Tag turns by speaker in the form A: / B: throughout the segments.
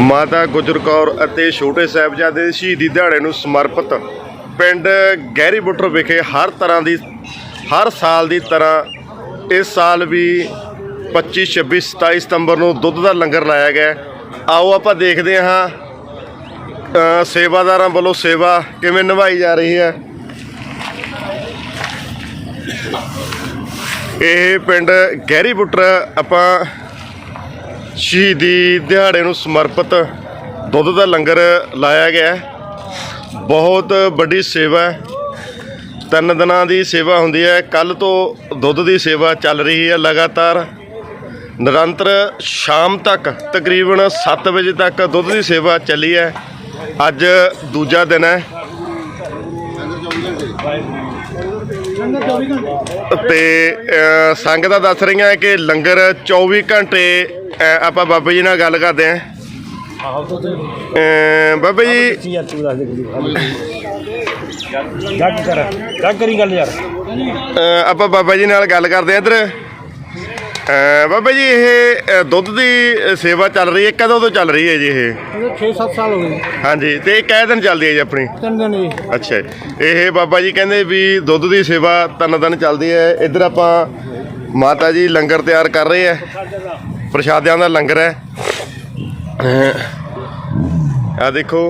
A: ਮਾਤਾ ਗੁਜਰ ਕੌਰ ਅਤੇ ਛੋਟੇ ਸਾਹਿਬਜ਼ਾਦੇ ਦੇ ਸ਼ਹੀਦੀ ਦਿਹਾੜੇ ਨੂੰ ਸਮਰਪਿਤ ਪਿੰਡ ਗਹਿਰੀ ਬੁੱਟਰ ਵਿਖੇ ਹਰ ਤਰ੍ਹਾਂ ਦੀ, ਹਰ ਸਾਲ ਦੀ ਤਰ੍ਹਾਂ ਇਸ ਸਾਲ ਵੀ 25 26 27 ਸਤੰਬਰ ਨੂੰ ਦੁੱਧ ਦਾ ਲੰਗਰ ਲਾਇਆ ਗਿਆ ਆਓ ਆਪਾਂ ਦੇਖਦੇ ਹਾਂ ਸੇਵਾਦਾਰਾਂ ਵੱਲੋਂ ਸੇਵਾ ਕਿਵੇਂ ਨਿਭਾਈ ਜਾ ਰਹੀ ਹੈ। ਇਹ ਪਿੰਡ ਗਹਿਰੀ ਬੁੱਟਰ ਆਪਾਂ ਸ਼ਹੀਦੀ ਦਿਹਾੜੇ ਨੂੰ ਸਮਰਪਿਤ ਦੁੱਧ ਦਾ ਲੰਗਰ ਲਾਇਆ ਗਿਆ ਬਹੁਤ ਵੱਡੀ ਸੇਵਾ ਹੈ। ਤਿੰਨ ਦਿਨਾਂ ਦੀ ਸੇਵਾ ਹੁੰਦੀ ਹੈ। ਕੱਲ ਤੋਂ ਦੁੱਧ ਦੀ ਸੇਵਾ ਚੱਲ ਰਹੀ ਹੈ ਲਗਾਤਾਰ। ਨਿਰੰਤਰ ਸ਼ਾਮ ਤੱਕ, ਤਕਰੀਬਨ 7 ਵਜੇ ਤੱਕ ਦੁੱਧ ਦੀ ਸੇਵਾ ਚੱਲੀ ਹੈ। ਅੱਜ ਦੂਜਾ ਦਿਨ ਹੈ। ਤੇ ਅ, ਸੰਗਤਾਂ ਦੱਸ ਰਹੀਆਂ ਕਿ ਲੰਗਰ 24 ਘੰਟੇ ਅ, ਆਪਾਂ ਬਾਬਾ ਜੀ ਨਾਲ ਗੱਲ ਕਰਦੇ ਆਂ ਅ, ਬਾਬਾ ਜੀ।
B: ਕੀ ਯਾਰ ਤੂੰ ਦੱਸ ਦੇ ਕੁੜੀ ਜੱਗ ਕਰ ਜੱਗ ਕਰੀ ਗੱਲ ਯਾਰ।
A: ਅ, ਆਪਾਂ ਬਾਬਾ ਜੀ ਨਾਲ ਗੱਲ ਕਰਦੇ ਆਂ ਇੱਧਰ। ਬਾਬਾ ਜੀ ਇਹ ਅ, ਦੁੱਧ ਦੀ ਸੇਵਾ ਚੱਲ ਰਹੀ ਹੈ ਕਦੋਂ ਤੋਂ ਚੱਲ ਰਹੀ ਹੈ ਜੀ ਇਹ?
B: ਇਹ 6-7 ਸਾਲ ਹੋ ਗਏ।
A: ਹਾਂਜੀ ਤੇ ਇਹ ਕਿਹ ਦਿਨ ਚੱਲਦੀ ਹੈ ਜੀ ਆਪਣੀ?
B: ਤਿੰਨ ਦਿਨ ਜੀ।
A: ਅੱਛਾ ਜੀ। ਇਹ ਬਾਬਾ ਜੀ ਕਹਿੰਦੇ ਵੀ ਦੁੱਧ ਦੀ ਸੇਵਾ ਤਿੰਨ ਦਿਨ ਚੱਲਦੀ ਹੈ। ਇੱਧਰ ਆਪਾਂ ਮਾਤਾ ਜੀ ਲੰਗਰ ਤਿਆਰ ਕਰ ਰਹੇ ਹੈ। ਪ੍ਰਸ਼ਾਦਿਆਂ ਦਾ ਲੰਗਰ ਹੈ। ਆ ਦੇਖੋ।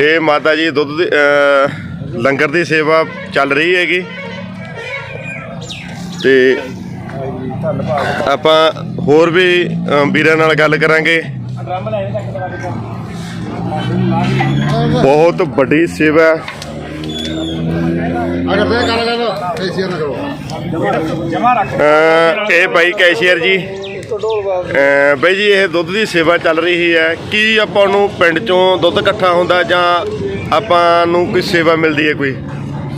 A: ਇਹ ਮਾਤਾ ਜੀ ਦੁੱਧ ਦੀ ਅਹ, ਲੰਗਰ ਦੀ ਸੇਵਾ ਚੱਲ ਰਹੀ ਹੈਗੀ। ਤੇ ਆਪਾਂ ਹੋਰ ਵੀ ਵੀਰਾਂ ਨਾਲ ਗੱਲ ਕਰਾਂਗੇ। ਬਹੁਤ ਵੱਡੀ ਸੇਵਾ ਹੈ।
C: ਅਗਰ ਤੇ ਗੱਲ ਕਰ। ਐਸੀਆ ਨਾ ਕਰੋ
B: ਜਮਾ ਰੱਖ
A: ਅਹ ਇਹ ਬਾਈ ਕੈਸ਼ੀਅਰ ਜੀ। ਬਾਈ ਜੀ ਇਹ ਦੁੱਧ ਦੀ ਸੇਵਾ ਚੱਲ ਰਹੀ ਹੈ। ਕੀ ਆਪਾਂ ਨੂੰ ਪਿੰਡ ਚੋਂ ਦੁੱਧ ਇਕੱਠਾ ਹੁੰਦਾ ਜਾਂ ਆਪਾਂ ਨੂੰ ਕੋਈ ਸੇਵਾ ਮਿਲਦੀ ਹੈ ਕੋਈ?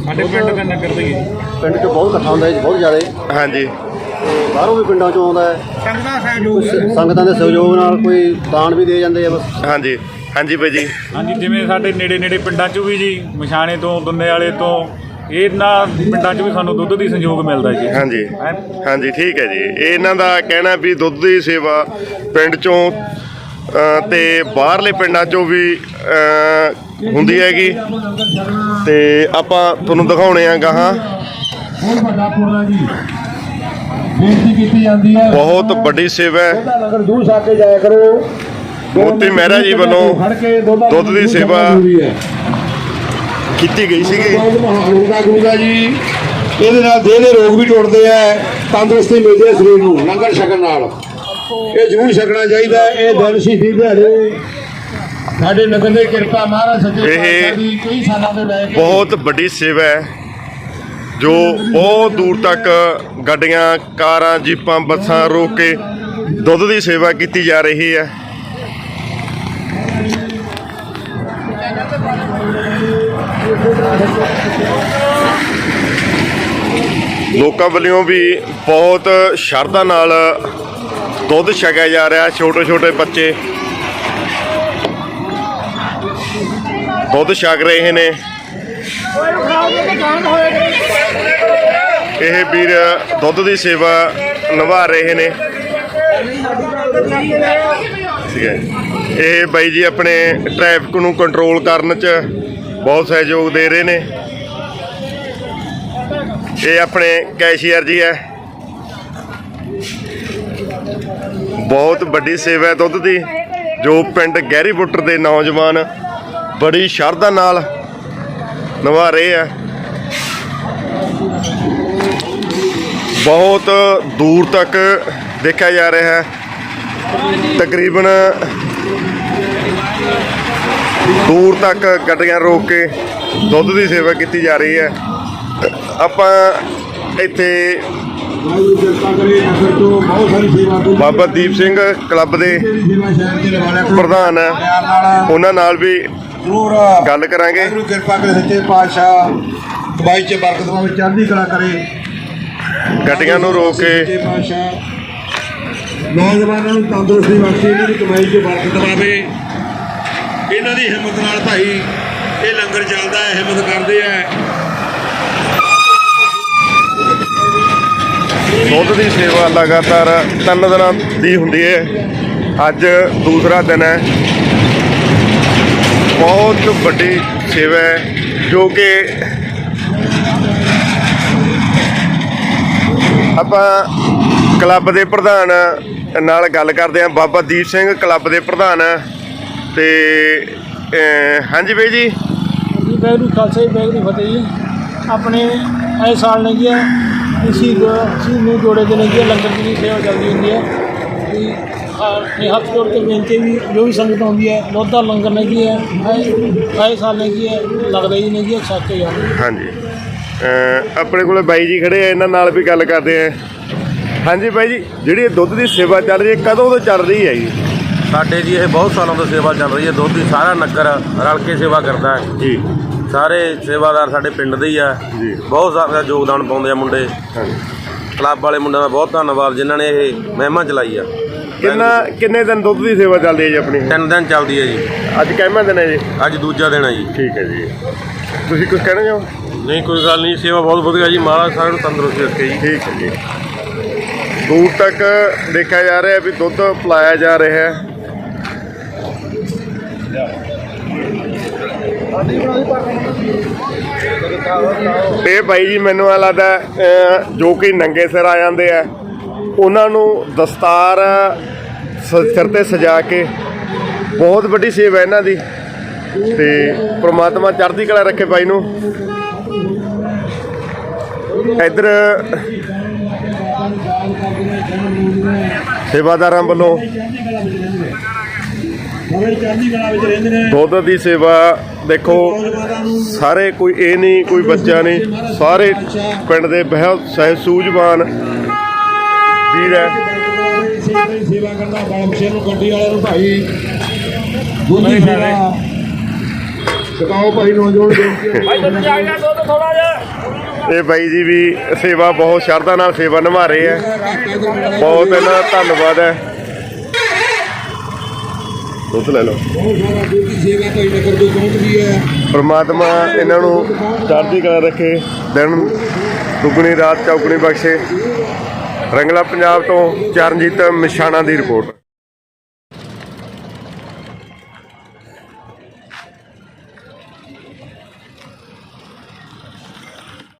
B: ਸਾਡੇ ਪਿੰਡ ਦਾ ਨਗਰ ਦੇ
C: ਪਿੰਡ 'ਚ ਬਹੁਤ ਇਕੱਠਾ ਹੁੰਦਾ ਹੈ ਜੀ ਬਹੁਤ ਜ਼ਿਆਦਾ।
A: ਹਾਂਜੀ।
C: ਤੇ ਬਾਹਰੋਂ ਵੀ ਪਿੰਡਾਂ 'ਚੋਂ ਆਉਂਦਾ ਹੈ।
B: ਸੰਗਦਾ ਸਹਿਯੋਗ
C: ਕੁਛ ਸੰਗਤਾਂ ਦੇ ਸਹਿਯੋਗ ਨਾਲ ਕੋਈ ਦਾਨ ਵੀ ਦੇ ਜਾਂਦੇ ਆ ਬਸ।
A: ਹਾਂਜੀ ਹਾਂਜੀ ਬਾਈ ਜੀ।
D: ਹਾਂਜੀ ਜਿਵੇਂ ਸਾਡੇ ਨੇੜੇ ਨੇੜੇ ਪਿੰਡਾਂ 'ਚ ਵੀ ਜੀ ਮਸ਼ਾਣੇ ਤੋਂ ਦੁੰਨੇ ਵਾਲੇ ਤੋਂ ਇਹਨਾਂ ਪਿੰਡਾਂ 'ਚ ਵੀ ਸਾਨੂੰ ਦੁੱਧ ਦੀ ਸੰਯੋਗ ਮਿਲਦਾ ਜੀ।
A: ਹਾਂਜੀ
D: ਹੈਂ?
A: ਹਾਂਜੀ ਠੀਕ ਹੈ ਜੀ। ਇਹ ਇਹਨਾਂ ਦਾ ਕਹਿਣਾ ਵੀ ਦੁੱਧ ਦੀ ਸੇਵਾ ਪਿੰਡ ਚੋਂ ਅਹ, ਤੇ ਬਾਹਰਲੇ ਪਿੰਡਾਂ ਚੋਂ ਵੀ ਹੁੰਦੀ ਹੈਗੀ। ਤੇ ਆਪਾਂ ਤੁਹਾਨੂੰ ਦਿਖਾਉਣੇ ਆ ਗਾਹਾਂ
E: ਬਹੁਤ ਵੱਡਾ ਪੁਰਨਾ ਜੀ ਬੇਨਤੀ ਕੀਤੀ ਜਾਂਦੀ ਹੈ।
A: ਬਹੁਤ ਵੱਡੀ ਸੇਵਾ ਹੈ।
E: ਉਹਦਾ ਲੰਗਰ ਦੂਰ ਛੱਕ ਕੇ ਜਾਇਆ ਕਰੋ।
A: ਮੋਤੀ ਮਹਿਰਾ ਜੀ ਵੱਲੋਂ
E: ਦੁੱਧ ਦਾ
A: ਦੀ ਸੇਵਾ। ਕੀਤੀ ਗਈ ਸੀਗੀ।
E: ਦਾ ਜੀ। ਇਹਦੇ ਨਾਲ ਦੇਹ ਦੇ ਰੋਗ ਵੀ ਟੁੱਟਦੇ ਆ ਤੰਦਰੁਸਤੀ ਮਿਲਦੀ ਹੈ ਸਰੀਰ ਨੂੰ ਲੰਗਰ ਛਕਣ ਨਾਲ। ਇਹ ਜ਼ਰੂਰ ਛਕਣਾ ਚਾਹੀਦਾ ਹੈ। ਇਹ ਦਿਨ ਸ਼ਹੀਦੀ ਦਿਹਾੜੇ। ਸਾਡੇ ਨਗਰ ਦੇ ਕਿਰਪਾ ਮਹਾਰਾਜ ਸੱਚੇ ਪਾਤਸ਼ਾਹ ਦੀ ਕਈ ਸਾਲਾਂ ਤੋਂ ਲੈ ਕੇ
A: ਬਹੁਤ ਵੱਡੀ ਸੇਵਾ ਹੈ। ਜੋ ਬਹੁਤ ਦੂਰ ਤੱਕ ਗੱਡੀਆਂ, ਕਾਰਾਂ, ਜੀਪਾਂ, ਬੱਸਾਂ ਰੋਕ ਕੇ ਦੁੱਧ ਦੀ ਸੇਵਾ ਕੀਤੀ ਜਾ ਰਹੀ ਹੈ। ਲੋਕਾਂ ਵੱਲੋਂ ਵੀ ਬਹੁਤ ਸ਼ਰਧਾ ਨਾਲ ਦੁੱਧ ਛਕਿਆ ਜਾ ਰਿਹਾ ਛੋਟੇ ਛੋਟੇ ਬੱਚੇ ਦੁੱਧ ਛਕ ਰਹੇ ਨੇ। ਇਹ ਵੀਰ ਦੁੱਧ ਦੀ ਸੇਵਾ ਨਿਭਾ ਰਹੇ ਨੇ। ਠੀਕ ਹੈ ਇਹ ਬਾਈ ਜੀ ਆਪਣੇ ਟ੍ਰੈਫਿਕ ਨੂੰ ਕੰਟਰੋਲ ਕਰਨ 'ਚ ਬਹੁਤ ਸਹਿਯੋਗ ਦੇ ਰਹੇ ਨੇ। ਇਹ ਆਪਣੇ ਕੈਸ਼ੀਅਰ ਜੀ ਹੈ। ਬਹੁਤ ਵੱਡੀ ਸੇਵਾ ਹੈ ਦੁੱਧ ਦੀ, ਜੋ ਪਿੰਡ ਗਹਿਰੀ ਬੁੱਟਰ ਦੇ ਨੌਜਵਾਨ ਬੜੀ ਸ਼ਰਧਾ ਨਾਲ ਨਿਭਾ ਰਹੇ ਆ। ਬਹੁਤ ਦੂਰ ਤੱਕ ਦੇਖਿਆ ਜਾ ਰਿਹਾ ਹੈ। ਤਕਰੀਬਨ ਦੂਰ ਤੱਕ ਗੱਡੀਆਂ ਰੋਕ ਕੇ ਦੁੱਧ ਦੀ ਸੇਵਾ ਕੀਤੀ ਜਾ ਰਹੀ ਹੈ। ਆਪਾਂ ਇੱਥੇ ਬਾਬਾ ਦੀਪ ਸਿੰਘ ਕਲੱਬ ਦੇ ਪ੍ਰਧਾਨ ਹੈ ਉਹਨਾਂ ਨਾਲ ਵੀ ਗੱਲ ਕਰਾਂਗੇ।
E: ਕਿਰਪਾ ਕਰੇ ਸੱਚੇ ਪਾਤਸ਼ਾਹ ਕਮਾਈ ਚ ਬਰਕਤ ਪਾਵੇ ਚੜ੍ਹਦੀ ਕਲਾ ਕਰੇ।
A: ਗੱਡੀਆਂ ਨੂੰ ਰੋਕ ਕੇ।
E: ਨੌਜਵਾਨਾਂ ਨੂੰ ਤੰਦਰੁਸਤੀ ਬਖਸ਼ੇ ਇਹਨਾਂ ਦੀ ਕਮਾਈ ਚ ਬਰਕਤ ਪਾਵੇ ਇਹਨਾਂ ਦੀ ਹਿੰਮਤ ਨਾਲ ਭਾਈ ਇਹ ਲੰਗਰ ਚੱਲਦਾ ਹੈ ਹਿੰਮਤ ਕਰਦੇ ਆ
A: ਦੁੱਧ ਦੀ ਸੇਵਾ ਲਗਾਤਾਰ ਤਿੰਨ ਦਿਨਾਂ ਦੀ ਹੁੰਦੀ ਹੈ। ਅੱਜ ਦੂਸਰਾ ਦਿਨ ਹੈ। ਬਹੁਤ ਵੱਡੀ ਸੇਵਾ ਹੈ ਜੋ ਕਿ ਆਪਾਂ ਕਲੱਬ ਦੇ ਪ੍ਰਧਾਨ ਨਾਲ ਗੱਲ ਕਰਦੇ ਹਾਂ। ਬਾਬਾ ਦੀਪ ਸਿੰਘ ਕਲੱਬ ਦੇ ਪ੍ਰਧਾਨ। ਤੇ ਹਾਂਜੀ ਬਾਈ ਜੀ।
F: ਜੀ ਬੈਗਰੂ ਖਾਲਸਾ ਜੀ ਬੈਗਰੂ ਫਤਿਹ ਜੀ। ਆਪਣੇ ਇਹ ਸਾਲ ਨੇ ਜੀ ਇਸੀ ਇਸੀ ਨੂੰ ਜੋੜੇ ਦੇ ਨੇ ਜੀ ਲੰਗਰ ਦੀ ਸੇਵਾ ਚੱਲਦੀ ਹੁੰਦੀ ਹੈ। ਕਿ ਇਹ ਹੱਥ ਜੋੜ ਕੇ ਬੇਨਤੀ ਵੀ ਜੋ ਵੀ ਸੰਗਤ ਆਉਂਦੀ ਹੈ ਲੋਧਾ ਲੰਗਰ ਨੇ ਜੀ ਹੈ ਆਏ ਸਾਲ ਨੇ ਜੀ ਹੈ ਲੱਗਦਾ ਹੀ ਨੇ ਜੀ ਸੱਚੇ ਜਾਂਦੇ
A: ਹਾਂਜੀ। ਆਪਣੇ ਕੋਲੇ ਬਾਈ ਜੀ ਖੜੇ ਆ ਇਹਨਾਂ ਨਾਲ ਵੀ ਗੱਲ ਕਰਦੇ ਆ। ਹਾਂਜੀ ਬਾਈ ਜੀ ਜਿਹੜੀ ਇਹ ਦੁੱਧ ਦੀ ਸੇਵਾ ਚੱਲ ਰਹੀ ਹੈ ਕਦੋਂ ਤੋਂ ਚੱਲ ਰਹੀ ਹੈ ਜੀ?
G: ਸਾਡੇ ਜੀ ਇਹ ਬਹੁਤ ਸਾਲਾਂ ਤੋਂ ਸੇਵਾ ਚੱਲ ਰਹੀ ਹੈ ਦੁੱਧ ਦੀ ਸਾਰਾ ਨਗਰ ਰਲ ਕੇ ਸੇਵਾ ਕਰਦਾ ਹੈ।
A: ਜੀ।
G: ਸਾਰੇ ਸੇਵਾਦਾਰ ਸਾਡੇ ਪਿੰਡ ਦੇ ਹੀ ਆ।
A: ਜੀ।
G: ਬਹੁਤ ਸਾਰਾ ਯੋਗਦਾਨ ਪਾਉਂਦੇ ਆ ਮੁੰਡੇ।
A: ਹਾਂਜੀ।
G: ਕਲੱਬ ਵਾਲੇ ਮੁੰਡਿਆਂ ਦਾ ਬਹੁਤ ਧੰਨਵਾਦ ਜਿਨ੍ਹਾਂ ਨੇ ਇਹ ਮਹਿਮਾ ਚਲਾਈ ਆ।
A: ਕਿੰਨਾ ਕਿੰਨੇ ਦਿਨ ਦੁੱਧ ਦੀ ਸੇਵਾ ਚੱਲਦੀ ਹੈ ਜੀ ਆਪਣੀ?
G: ਤਿੰਨ ਦਿਨ ਚੱਲਦੀ ਹੈ ਜੀ।
A: ਅੱਜ ਕਿੰਨਾ ਦਿਨ ਹੈ ਜੀ?
G: ਅੱਜ ਦੂਜਾ ਦਿਨ ਹੈ ਜੀ।
A: ਠੀਕ ਹੈ ਜੀ। ਤੁਸੀਂ ਕੁਝ ਕਹਿਣਾ ਚਾਹੋ?
G: ਨਹੀਂ, ਕੋਈ ਗੱਲ ਨਹੀਂ, ਸੇਵਾ ਬਹੁਤ ਵਧੀਆ ਜੀ, ਮਹਾਰਾਜ ਸਾਰਿਆਂ ਨੂੰ ਤੰਦਰੁਸਤੀ ਰੱਖੇ ਜੀ।
A: ਠੀਕ ਹੈ ਜੀ। ਦੂਰ ਤੱਕ ਦੇਖਿਆ ਜਾ ਰਿਹਾ ਵੀ ਦੁੱਧ ਪਿਲਾਇਆ ਜਾ ਰਿਹਾ ਹੈ। ਇਹ ਭਾਈ ਜੀ, ਮੈਨੂੰ ਆ ਲੱਗਦਾ ਜੋ ਕਿ ਨੰਗੇ ਸਿਰ ਆ ਜਾਂਦੇ ਆ, ਉਹਨਾਂ ਨੂੰ ਦਸਤਾਰ ਸਿਰ ਤੇ ਸਜਾ ਕੇ ਬਹੁਤ ਵੱਡੀ ਸੇਵਾ ਇਹਨਾਂ ਦੀ। ਤੇ ਪ੍ਰਮਾਤਮਾ ਚੜ੍ਹਦੀ ਕਲਾ ਰੱਖੇ ਭਾਈ ਨੂੰ। ਇੱਧਰ ਸੇਵਾਦਾਰਾਂ ਵੱਲੋਂ ਦੁੱਧ ਦੀ ਸੇਵਾ ਦੇਖੋ ਸਾਰੇ ਕੋਈ ਇਹ ਨਹੀਂ ਕੋਈ ਬੱਚਾ ਨਹੀਂ ਸਾਰੇ ਪਿੰਡ ਦੇ ਬਹੁਤ ਸਹਿ ਸੂਝਵਾਨ ਵੀਰ ਹੈ।
E: ਸੇਵਾ ਕਰਦਾ ਬਾਲਮਸ਼ੇਰ ਨੂੰ ਗੱਡੀ ਵਾਲੇ ਨੂੰ ਭਾਈ ਦੁੱਧੀ ਸੇਵਾ ਸਕਾਓ ਭਾਈ ਨੌਜਵਾਨ ਬੇਨਤੀ ਹੈ
A: ਇਹ ਬਾਈ ਜੀ ਵੀ ਸੇਵਾ ਬਹੁਤ ਸ਼ਰਧਾ ਨਾਲ ਸੇਵਾ ਨਿਭਾ ਰਹੇ ਹੈ ਬਹੁਤ ਇਹਨਾਂ ਦਾ ਧੰਨਵਾਦ ਹੈ। ਦੁੱਧ ਲੈ ਲਓ।
E: ਬਹੁਤ
A: ਇਹਨਾਂ ਨੂੰ ਚੜ੍ਹਦੀ ਕਲਾ ਰੱਖੇ, ਦਿਨ ਦੁੱਗਣੀ ਰਾਤ ਚੌਗਣੀ ਬਖਸ਼ੇ। ਰੰਗਲਾ ਪੰਜਾਬ ਤੋਂ ਚਰਨਜੀਤ ਮਿਸ਼ਾਣਾ ਦੀ ਰਿਪੋਰਟ।